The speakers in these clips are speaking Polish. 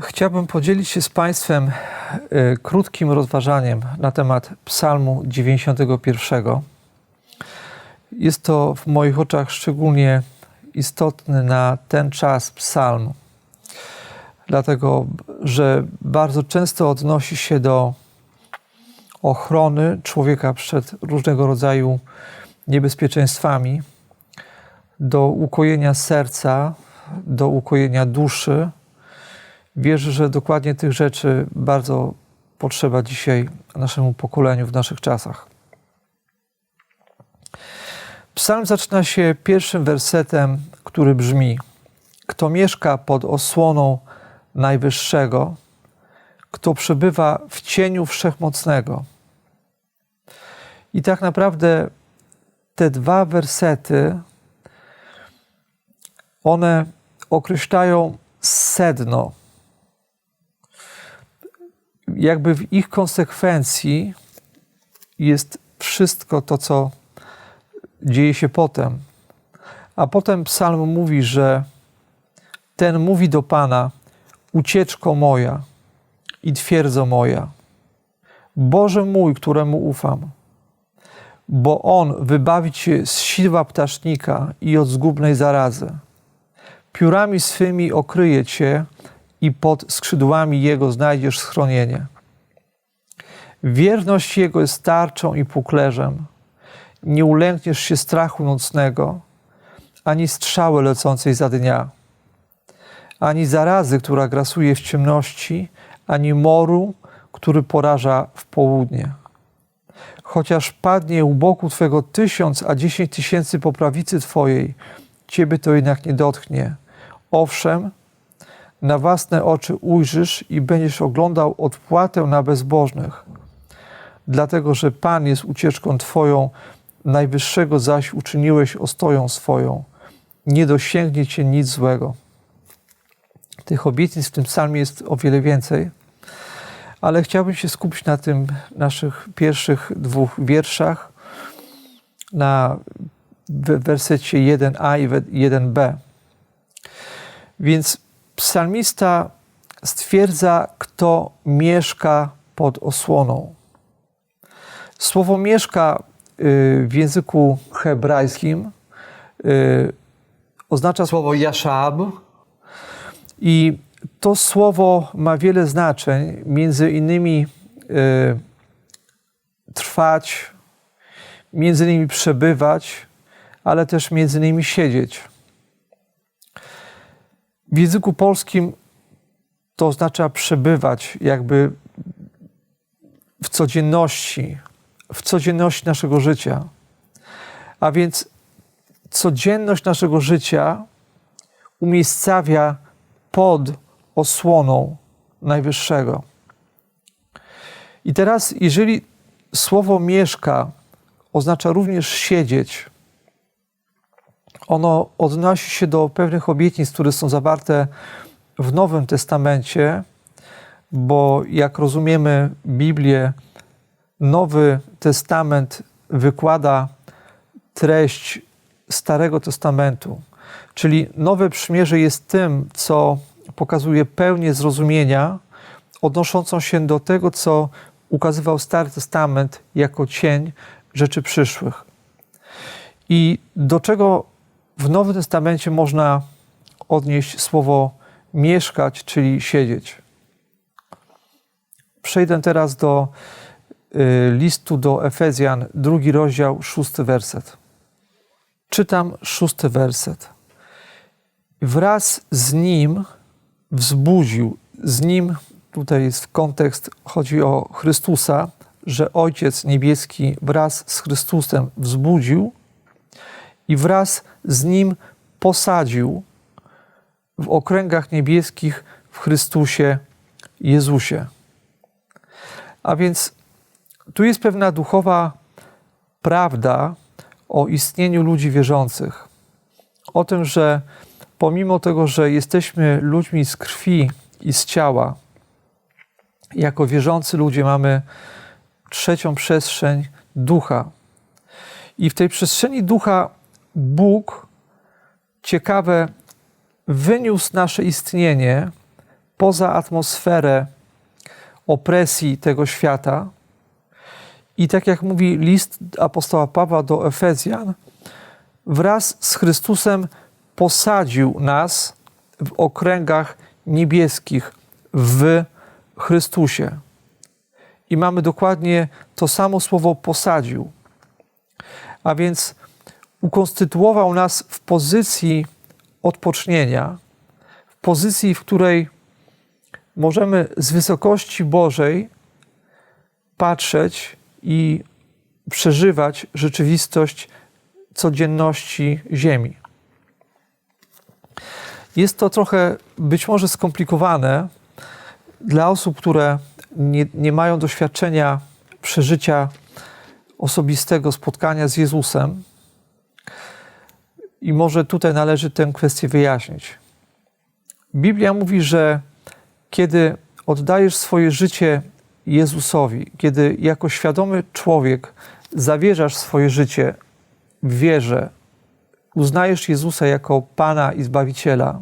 Chciałbym podzielić się z Państwem y, krótkim rozważaniem na temat Psalmu 91. Jest to w moich oczach szczególnie istotny na ten czas psalm, dlatego że bardzo często odnosi się do ochrony człowieka przed różnego rodzaju niebezpieczeństwami, do ukojenia serca, do ukojenia duszy. Wierzę, że dokładnie tych rzeczy bardzo potrzeba dzisiaj naszemu pokoleniu w naszych czasach. Psalm zaczyna się pierwszym wersetem, który brzmi: Kto mieszka pod osłoną Najwyższego, kto przebywa w cieniu Wszechmocnego. I tak naprawdę te dwa wersety, one określają sedno. Jakby w ich konsekwencji jest wszystko to, co dzieje się potem. A potem psalm mówi, że ten mówi do Pana: Ucieczko moja i twierdzo moja, Boże mój, któremu ufam, bo On wybawi cię z sidła ptasznika i od zgubnej zarazy. Piórami swymi okryje cię i pod skrzydłami Jego znajdziesz schronienie. Wierność Jego jest tarczą i puklerzem. Nie ulękniesz się strachu nocnego, ani strzały lecącej za dnia, ani zarazy, która grasuje w ciemności, ani moru, który poraża w południe. Chociaż padnie u boku Twego tysiąc, a dziesięć tysięcy po prawicy Twojej, Ciebie to jednak nie dotknie. Owszem, na własne oczy ujrzysz i będziesz oglądał odpłatę na bezbożnych, dlatego że Pan jest ucieczką Twoją, Najwyższego zaś uczyniłeś ostoją swoją. Nie dosięgnie Cię nic złego. Tych obietnic w tym psalmie jest o wiele więcej, ale chciałbym się skupić na tym naszych pierwszych dwóch wierszach, na wersecie 1a i 1b. Więc psalmista stwierdza, kto mieszka pod osłoną. Słowo mieszka y, w języku hebrajskim y, oznacza słowo yashab i to słowo ma wiele znaczeń, między innymi y, trwać, między innymi przebywać, ale też między innymi siedzieć. W języku polskim to oznacza przebywać jakby w codzienności, w codzienności naszego życia. A więc codzienność naszego życia umiejscawia pod osłoną Najwyższego. I teraz, jeżeli słowo mieszka oznacza również siedzieć, ono odnosi się do pewnych obietnic, które są zawarte w Nowym Testamencie, bo jak rozumiemy Biblię, Nowy Testament wykłada treść Starego Testamentu. Czyli Nowe Przymierze jest tym, co pokazuje pełnię zrozumienia odnoszącą się do tego, co ukazywał Stary Testament jako cień rzeczy przyszłych. I do czego w Nowym Testamencie można odnieść słowo mieszkać, czyli siedzieć. Przejdę teraz do y, listu do Efezjan, drugi rozdział, szósty werset. Czytam szósty werset. Wraz z nim wzbudził, z nim, tutaj jest kontekst, chodzi o Chrystusa, że Ojciec Niebieski wraz z Chrystusem wzbudził i wraz z nim posadził w okręgach niebieskich w Chrystusie Jezusie. A więc tu jest pewna duchowa prawda o istnieniu ludzi wierzących. O tym, że pomimo tego, że jesteśmy ludźmi z krwi i z ciała, jako wierzący ludzie mamy trzecią przestrzeń ducha. I w tej przestrzeni ducha Bóg, ciekawe, wyniósł nasze istnienie poza atmosferę opresji tego świata. I tak jak mówi list apostoła Pawła do Efezjan, wraz z Chrystusem posadził nas w okręgach niebieskich w Chrystusie. I mamy dokładnie to samo słowo posadził. A więc ukonstytuował nas w pozycji odpocznienia, w pozycji, w której możemy z wysokości Bożej patrzeć i przeżywać rzeczywistość codzienności Ziemi. Jest to trochę być może skomplikowane dla osób, które nie, nie mają doświadczenia przeżycia osobistego spotkania z Jezusem. I może tutaj należy tę kwestię wyjaśnić. Biblia mówi, że kiedy oddajesz swoje życie Jezusowi, kiedy jako świadomy człowiek zawierzasz swoje życie w wierze, uznajesz Jezusa jako Pana i Zbawiciela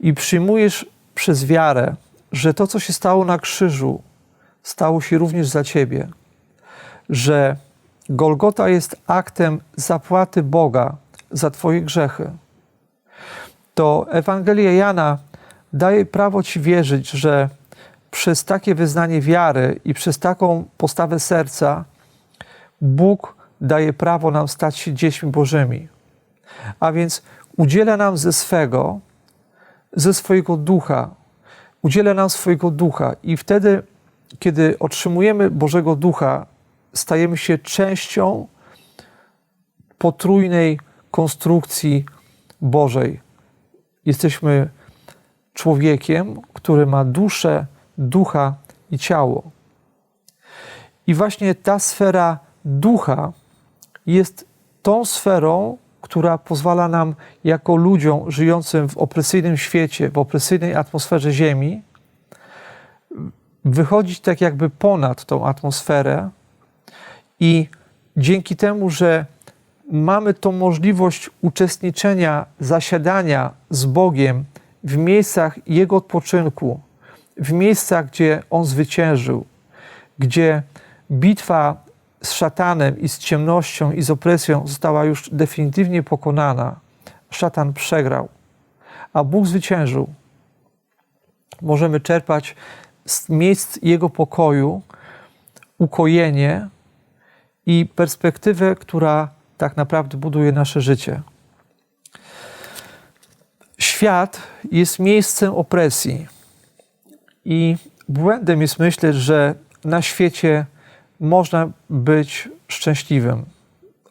i przyjmujesz przez wiarę, że to, co się stało na krzyżu, stało się również za Ciebie, że Golgota jest aktem zapłaty Boga za Twoje grzechy, to Ewangelia Jana daje prawo Ci wierzyć, że przez takie wyznanie wiary i przez taką postawę serca Bóg daje prawo nam stać się dziećmi Bożymi. A więc udziela nam ze swego, ze swojego ducha, udziela nam swojego ducha i wtedy, kiedy otrzymujemy Bożego Ducha, stajemy się częścią potrójnej konstrukcji Bożej. Jesteśmy człowiekiem, który ma duszę, ducha i ciało. I właśnie ta sfera ducha jest tą sferą, która pozwala nam, jako ludziom żyjącym w opresyjnym świecie, w opresyjnej atmosferze Ziemi, wychodzić tak jakby ponad tą atmosferę i dzięki temu, że mamy tą możliwość uczestniczenia, zasiadania z Bogiem w miejscach Jego odpoczynku, w miejscach, gdzie On zwyciężył, gdzie bitwa z szatanem i z ciemnością i z opresją została już definitywnie pokonana. Szatan przegrał, a Bóg zwyciężył. Możemy czerpać z miejsc Jego pokoju ukojenie i perspektywę, która tak naprawdę buduje nasze życie. Świat jest miejscem opresji i błędem jest myśleć, że na świecie można być szczęśliwym.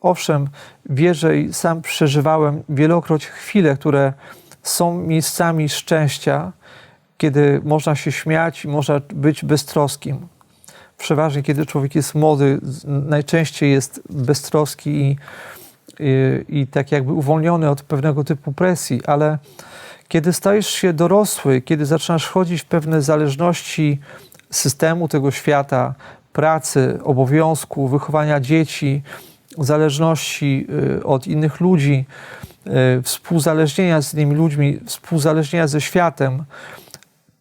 Owszem, wierzę i sam przeżywałem wielokroć chwile, które są miejscami szczęścia, kiedy można się śmiać i można być beztroskim. Przeważnie, kiedy człowiek jest młody, najczęściej jest beztroski i, i, i tak jakby uwolniony od pewnego typu presji, ale kiedy stajesz się dorosły, kiedy zaczynasz chodzić w pewne zależności systemu tego świata, pracy, obowiązku, wychowania dzieci, zależności y, od innych ludzi, y, współzależnienia z innymi ludźmi, współzależnienia ze światem,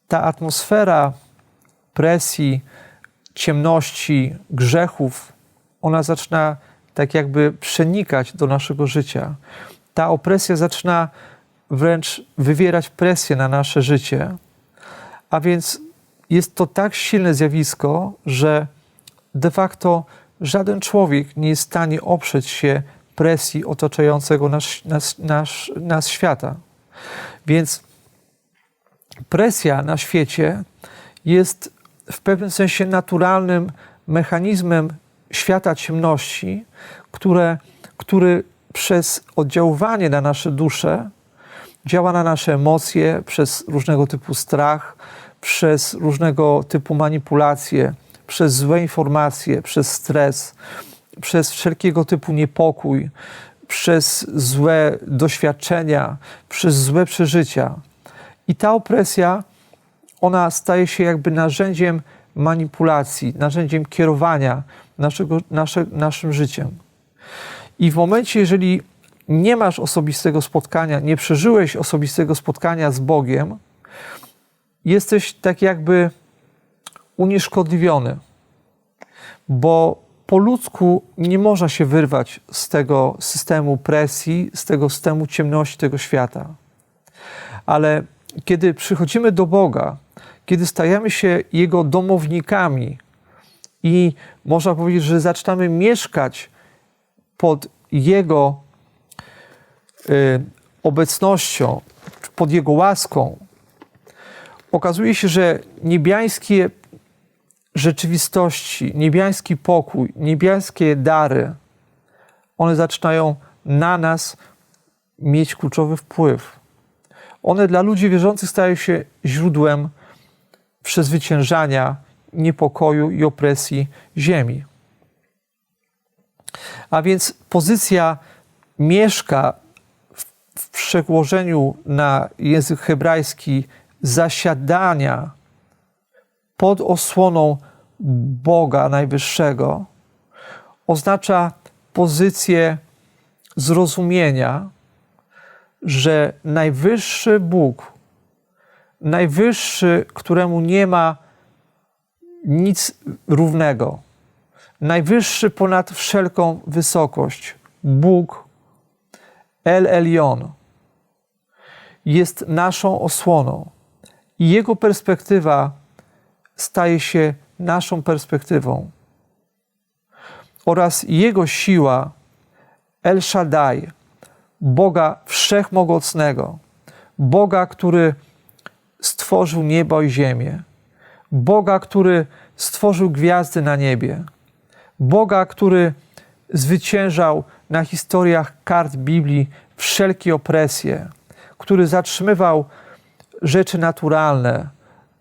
ta atmosfera presji, ciemności, grzechów, ona zaczyna tak jakby przenikać do naszego życia. Ta opresja zaczyna wręcz wywierać presję na nasze życie, a więc jest to tak silne zjawisko, że de facto żaden człowiek nie jest w stanie oprzeć się presji otaczającego nas, nas, nas, nas świata. Więc presja na świecie jest w pewnym sensie naturalnym mechanizmem świata ciemności, które, który przez oddziaływanie na nasze dusze działa na nasze emocje przez różnego typu strach, przez różnego typu manipulacje, przez złe informacje, przez stres, przez wszelkiego typu niepokój, przez złe doświadczenia, przez złe przeżycia. I ta opresja, ona staje się jakby narzędziem manipulacji, narzędziem kierowania naszego, nasze, naszym życiem. I w momencie, jeżeli nie masz osobistego spotkania, nie przeżyłeś osobistego spotkania z Bogiem, jesteś tak jakby unieszkodliwiony, bo po ludzku nie można się wyrwać z tego systemu presji, z tego systemu ciemności tego świata. Ale kiedy przychodzimy do Boga, kiedy stajemy się Jego domownikami i można powiedzieć, że zaczynamy mieszkać pod Jego y, obecnością, pod Jego łaską, okazuje się, że niebiańskie rzeczywistości, niebiański pokój, niebiańskie dary, one zaczynają na nas mieć kluczowy wpływ. One dla ludzi wierzących stają się źródłem przezwyciężania niepokoju i opresji ziemi. A więc pozycja mieszka w, przełożeniu na język hebrajski zasiadania pod osłoną Boga Najwyższego oznacza pozycję zrozumienia, że Najwyższy Bóg, Najwyższy, któremu nie ma nic równego, Najwyższy ponad wszelką wysokość, Bóg El Elion, jest naszą osłoną. I Jego perspektywa staje się naszą perspektywą. Oraz Jego siła El Shaddai, Boga Wszechmogącnego, Boga, który stworzył niebo i ziemię, Boga, który stworzył gwiazdy na niebie, Boga, który zwyciężał na historiach kart Biblii wszelkie opresje, który zatrzymywał rzeczy naturalne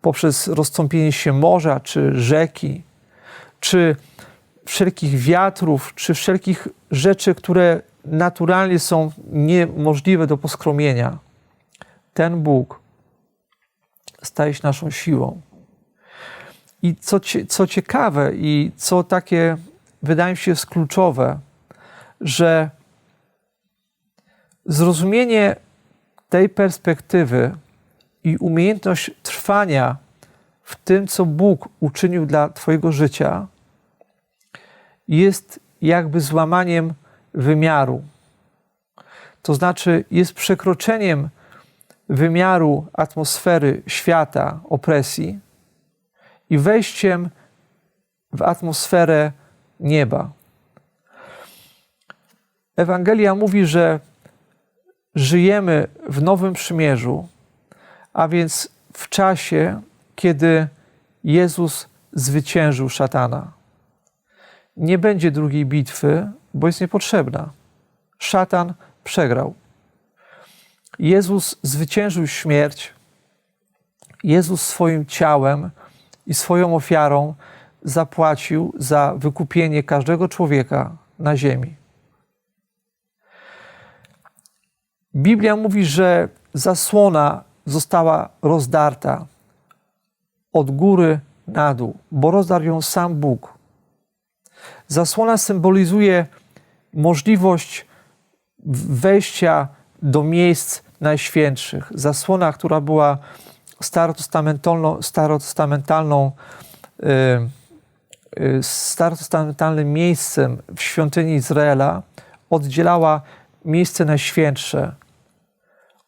poprzez rozstąpienie się morza, czy rzeki, czy wszelkich wiatrów, czy wszelkich rzeczy, które naturalnie są niemożliwe do poskromienia. Ten Bóg staje się naszą siłą. I co, co ciekawe i co takie, wydaje mi się, jest kluczowe, że zrozumienie tej perspektywy i umiejętność trwania w tym, co Bóg uczynił dla Twojego życia, jest jakby złamaniem wymiaru. To znaczy, jest przekroczeniem wymiaru atmosfery świata, opresji i wejściem w atmosferę nieba. Ewangelia mówi, że żyjemy w Nowym Przymierzu, a więc w czasie, kiedy Jezus zwyciężył szatana. Nie będzie drugiej bitwy, bo jest niepotrzebna. Szatan przegrał. Jezus zwyciężył śmierć. Jezus swoim ciałem i swoją ofiarą zapłacił za wykupienie każdego człowieka na ziemi. Biblia mówi, że zasłona została rozdarta od góry na dół, bo rozdarł ją sam Bóg. Zasłona symbolizuje możliwość wejścia do miejsc najświętszych. Zasłona, która była starotestamentalną, starotestamentalną yy, yy, starotestamentalnym miejscem w świątyni Izraela, oddzielała miejsce najświętsze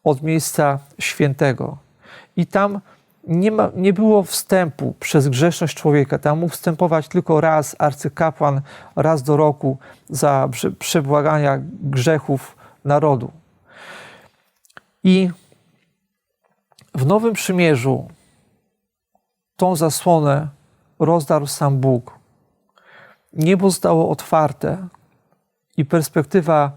od miejsca świętego. I tam nie, ma, nie było wstępu przez grzeszność człowieka. Tam mógł wstępować tylko raz arcykapłan, raz do roku za przebłagania grzechów narodu. I w Nowym Przymierzu tą zasłonę rozdarł sam Bóg. Niebo zostało otwarte i perspektywa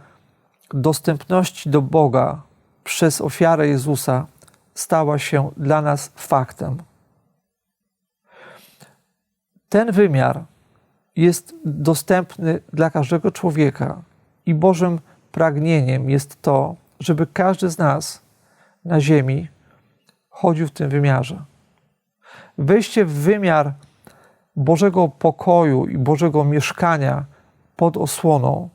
dostępności do Boga przez ofiarę Jezusa stała się dla nas faktem. Ten wymiar jest dostępny dla każdego człowieka i Bożym pragnieniem jest to, żeby każdy z nas na Ziemi chodził w tym wymiarze. Wejście w wymiar Bożego pokoju i Bożego mieszkania pod osłoną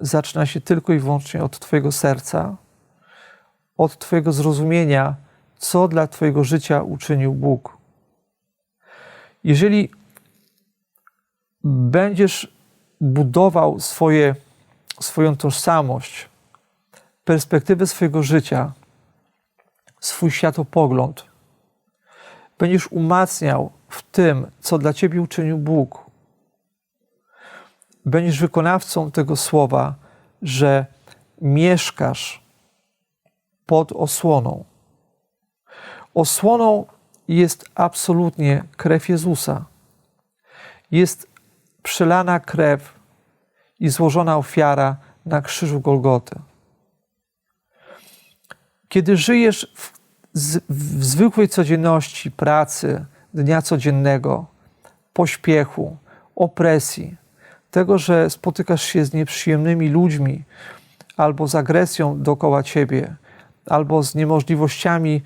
zaczyna się tylko i wyłącznie od Twojego serca, od Twojego zrozumienia, co dla Twojego życia uczynił Bóg. Jeżeli będziesz budował swoje, swoją tożsamość, perspektywę swojego życia, swój światopogląd, będziesz umacniał w tym, co dla Ciebie uczynił Bóg, będziesz wykonawcą tego słowa, że mieszkasz pod osłoną. Osłoną jest absolutnie krew Jezusa. Jest przelana krew i złożona ofiara na krzyżu Golgoty. Kiedy żyjesz w, w zwykłej codzienności pracy, dnia codziennego, pośpiechu, opresji, tego, że spotykasz się z nieprzyjemnymi ludźmi, albo z agresją dookoła ciebie, albo z niemożliwościami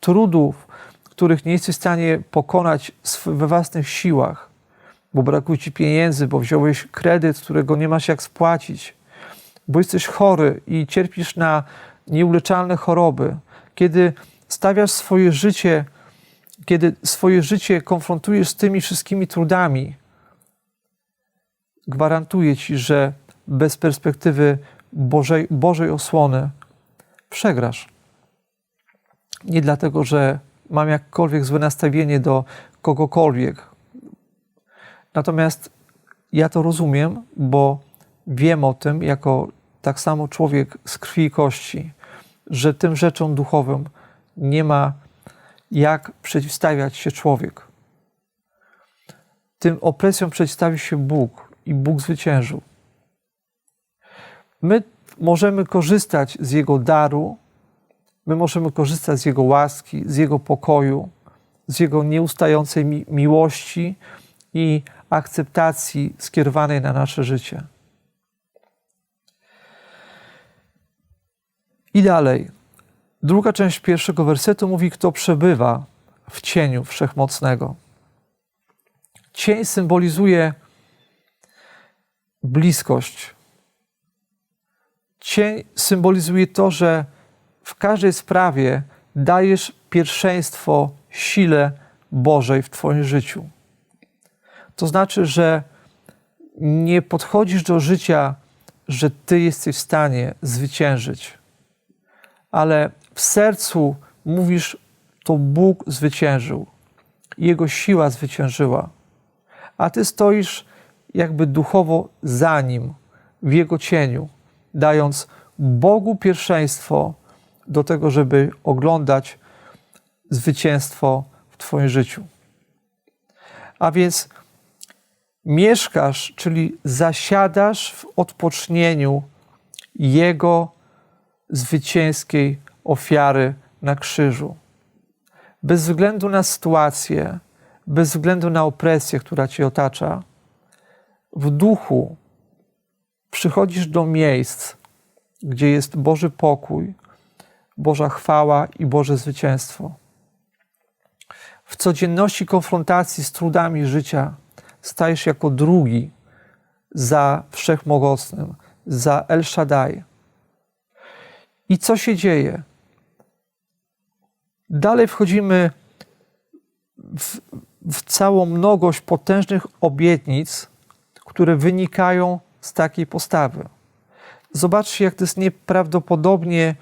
trudów, których nie jesteś w stanie pokonać we własnych siłach, bo brakuje ci pieniędzy, bo wziąłeś kredyt, którego nie masz jak spłacić, bo jesteś chory i cierpisz na nieuleczalne choroby, kiedy stawiasz swoje życie, kiedy swoje życie konfrontujesz z tymi wszystkimi trudami, gwarantuję ci, że bez perspektywy Bożej, Bożej osłony przegrasz. Nie dlatego, że mam jakkolwiek złe nastawienie do kogokolwiek. Natomiast ja to rozumiem, bo wiem o tym, jako tak samo człowiek z krwi i kości, że tym rzeczom duchowym nie ma jak przeciwstawiać się człowiek. Tym opresjom przeciwstawi się Bóg i Bóg zwyciężył. My możemy korzystać z Jego daru, my możemy korzystać z Jego łaski, z Jego pokoju, z Jego nieustającej mi miłości i akceptacji skierowanej na nasze życie. I dalej. Druga część pierwszego wersetu mówi, kto przebywa w cieniu wszechmocnego. Cień symbolizuje bliskość. Cień symbolizuje to, że w każdej sprawie dajesz pierwszeństwo sile Bożej w Twoim życiu. To znaczy, że nie podchodzisz do życia, że Ty jesteś w stanie zwyciężyć, ale w sercu mówisz, to Bóg zwyciężył, Jego siła zwyciężyła, a Ty stoisz jakby duchowo za Nim, w Jego cieniu, dając Bogu pierwszeństwo do tego, żeby oglądać zwycięstwo w Twoim życiu. A więc mieszkasz, czyli zasiadasz w odpocznieniu Jego zwycięskiej ofiary na krzyżu. Bez względu na sytuację, bez względu na opresję, która Cię otacza, w duchu przychodzisz do miejsc, gdzie jest Boży pokój, Boża chwała i Boże zwycięstwo. W codzienności konfrontacji z trudami życia stajesz jako drugi za Wszechmogącym, za El Shaddai. I co się dzieje? Dalej wchodzimy w, w całą mnogość potężnych obietnic, które wynikają z takiej postawy. Zobaczcie, jak to jest nieprawdopodobnie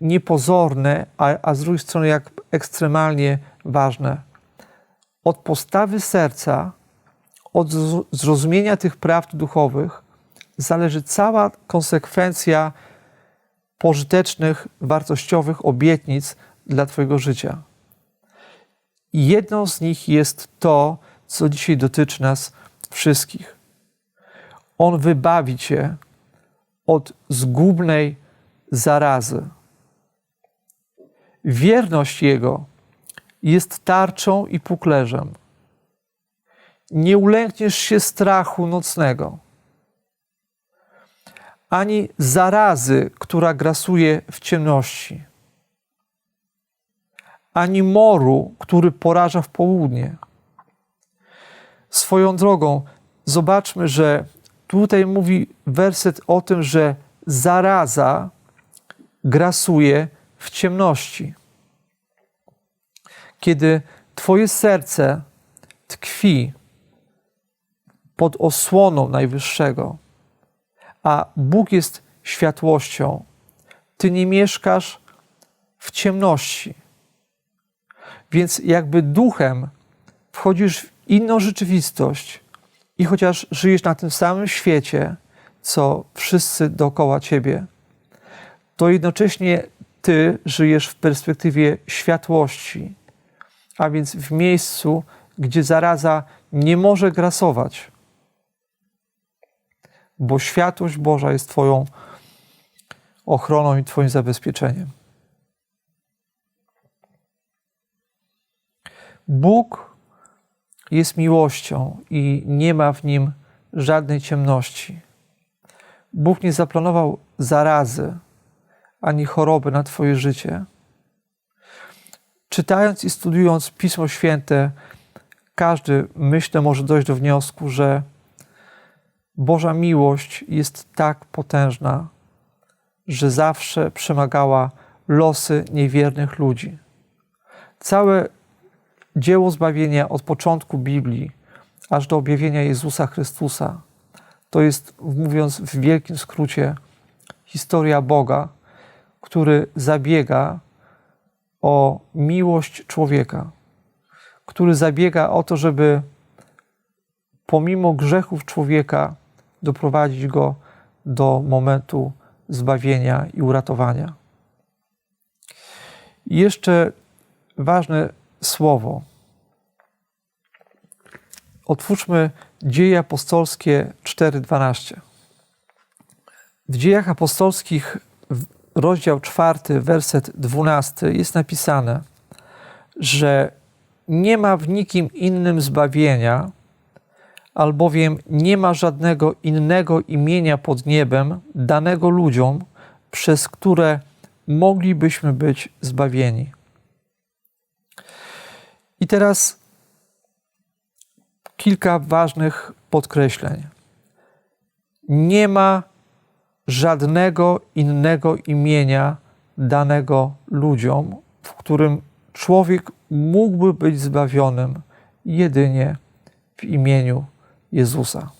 niepozorne, a, a z drugiej strony jak ekstremalnie ważne. Od postawy serca, od zrozumienia tych prawd duchowych zależy cała konsekwencja pożytecznych, wartościowych obietnic dla Twojego życia. I jedną z nich jest to, co dzisiaj dotyczy nas wszystkich. On wybawi Cię od zgubnej zarazy. Wierność Jego jest tarczą i puklerzem. Nie ulękniesz się strachu nocnego, ani zarazy, która grasuje w ciemności, ani moru, który poraża w południe. Swoją drogą, zobaczmy, że tutaj mówi werset o tym, że zaraza grasuje w ciemności. kiedy Twoje serce tkwi pod osłoną Najwyższego, a Bóg jest światłością, Ty nie mieszkasz w ciemności. Więc jakby duchem wchodzisz w inną rzeczywistość i chociaż żyjesz na tym samym świecie, co wszyscy dookoła ciebie, to jednocześnie ty żyjesz w perspektywie światłości, a więc w miejscu, gdzie zaraza nie może grasować, bo światłość Boża jest Twoją ochroną i Twoim zabezpieczeniem. Bóg jest miłością i nie ma w nim żadnej ciemności. Bóg nie zaplanował zarazy ani choroby na Twoje życie. Czytając i studiując Pismo Święte, każdy, myślę, może dojść do wniosku, że Boża miłość jest tak potężna, że zawsze przemagała losy niewiernych ludzi. Całe dzieło zbawienia od początku Biblii aż do objawienia Jezusa Chrystusa to jest, mówiąc w wielkim skrócie, historia Boga, który zabiega o miłość człowieka, który zabiega o to, żeby pomimo grzechów człowieka doprowadzić go do momentu zbawienia i uratowania. I jeszcze ważne słowo. Otwórzmy Dzieje Apostolskie 4:12. W Dziejach Apostolskich, rozdział 4, werset 12, jest napisane, że nie ma w nikim innym zbawienia, albowiem nie ma żadnego innego imienia pod niebem danego ludziom, przez które moglibyśmy być zbawieni. I teraz kilka ważnych podkreśleń. Nie ma żadnego innego imienia danego ludziom, w którym człowiek mógłby być zbawionym jedynie w imieniu Jezusa.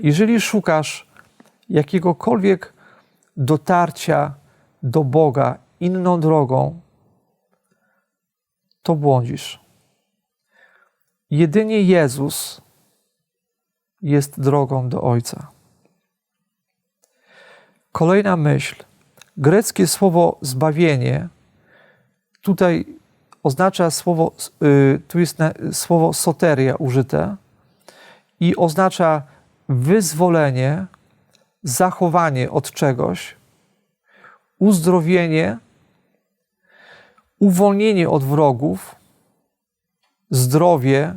Jeżeli szukasz jakiegokolwiek dotarcia do Boga inną drogą, to błądzisz. Jedynie Jezus jest drogą do Ojca. Kolejna myśl. Greckie słowo zbawienie tutaj oznacza słowo, y, tu jest słowo soteria użyte i oznacza wyzwolenie, zachowanie od czegoś, uzdrowienie, uwolnienie od wrogów, zdrowie,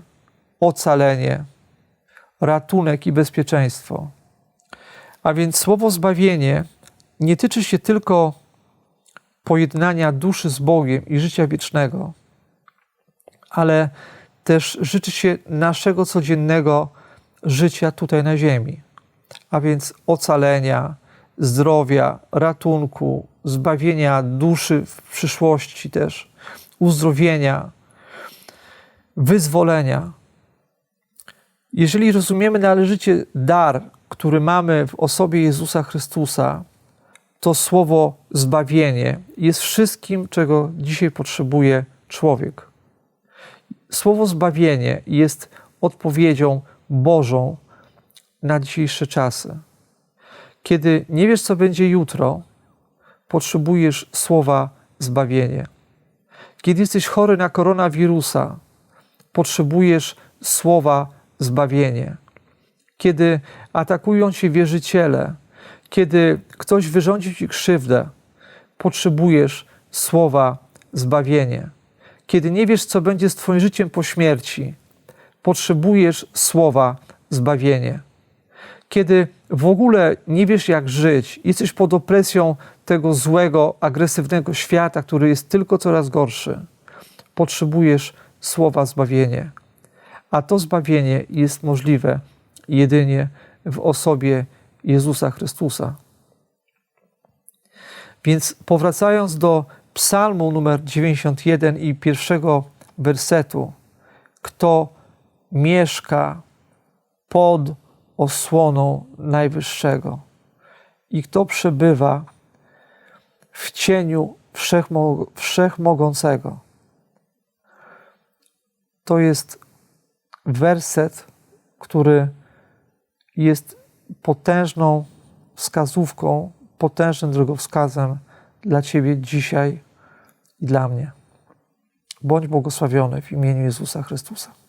ocalenie, ratunek i bezpieczeństwo. A więc słowo zbawienie nie tyczy się tylko pojednania duszy z Bogiem i życia wiecznego, ale też życzy się naszego codziennego życia tutaj na ziemi, a więc ocalenia, zdrowia, ratunku, zbawienia duszy w przyszłości też, uzdrowienia, wyzwolenia. Jeżeli rozumiemy należycie dar, który mamy w osobie Jezusa Chrystusa, to słowo zbawienie jest wszystkim, czego dzisiaj potrzebuje człowiek. Słowo zbawienie jest odpowiedzią Bożą na dzisiejsze czasy. Kiedy nie wiesz, co będzie jutro, potrzebujesz słowa zbawienie. Kiedy jesteś chory na koronawirusa, potrzebujesz słowa zbawienie. Kiedy atakują cię wierzyciele, kiedy ktoś wyrządzi ci krzywdę, potrzebujesz słowa zbawienie. Kiedy nie wiesz, co będzie z Twoim życiem po śmierci, potrzebujesz słowa zbawienie. Kiedy w ogóle nie wiesz, jak żyć, jesteś pod opresją tego złego, agresywnego świata, który jest tylko coraz gorszy, potrzebujesz słowa zbawienie. A to zbawienie jest możliwe jedynie w osobie Jezusa Chrystusa. Więc powracając do Psalmu numer 91 i pierwszego wersetu. Kto mieszka pod osłoną Najwyższego i kto przebywa w cieniu wszechmo, Wszechmogącego. To jest werset, który jest potężną wskazówką, potężnym drogowskazem dla Ciebie dzisiaj i dla mnie. Bądź błogosławiony w imieniu Jezusa Chrystusa.